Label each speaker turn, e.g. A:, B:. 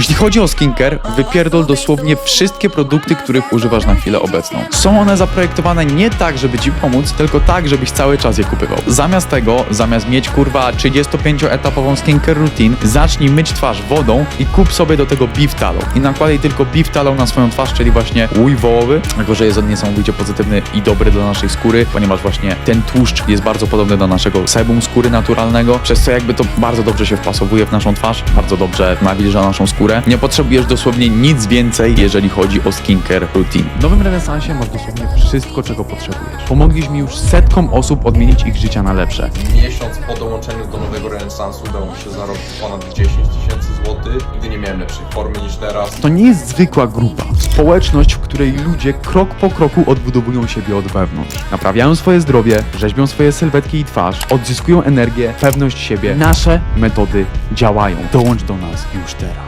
A: Jeśli chodzi o skincare, wypierdol dosłownie wszystkie produkty, których używasz na chwilę obecną. Są one zaprojektowane nie tak, żeby ci pomóc, tylko tak, żebyś cały czas je kupywał. Zamiast tego, zamiast mieć kurwa 35-etapową skincare routine, zacznij myć twarz wodą i kup sobie do tego beef tallow. I nakładaj tylko beef tallow na swoją twarz, czyli właśnie łój wołowy, jako że jest on niesamowicie pozytywny i dobry dla naszej skóry, ponieważ właśnie ten tłuszcz jest bardzo podobny do naszego sebum skóry naturalnego, przez co jakby to bardzo dobrze się wpasowuje w naszą twarz, bardzo dobrze nawilża naszą skórę. Nie potrzebujesz dosłownie nic więcej, jeżeli chodzi o skincare routine.
B: W nowym renesansie masz dosłownie wszystko, czego potrzebujesz. Pomogliśmy już setkom osób odmienić ich życia na lepsze.
C: Miesiąc po dołączeniu do nowego renesansu udało mi się zarobić ponad 10 tysięcy złotych. Nigdy nie miałem lepszej formy niż teraz.
B: To nie jest zwykła grupa. Społeczność, w której ludzie krok po kroku odbudowują siebie od wewnątrz. Naprawiają swoje zdrowie, rzeźbią swoje sylwetki i twarz, odzyskują energię, pewność siebie. Nasze metody działają. Dołącz do nas już teraz.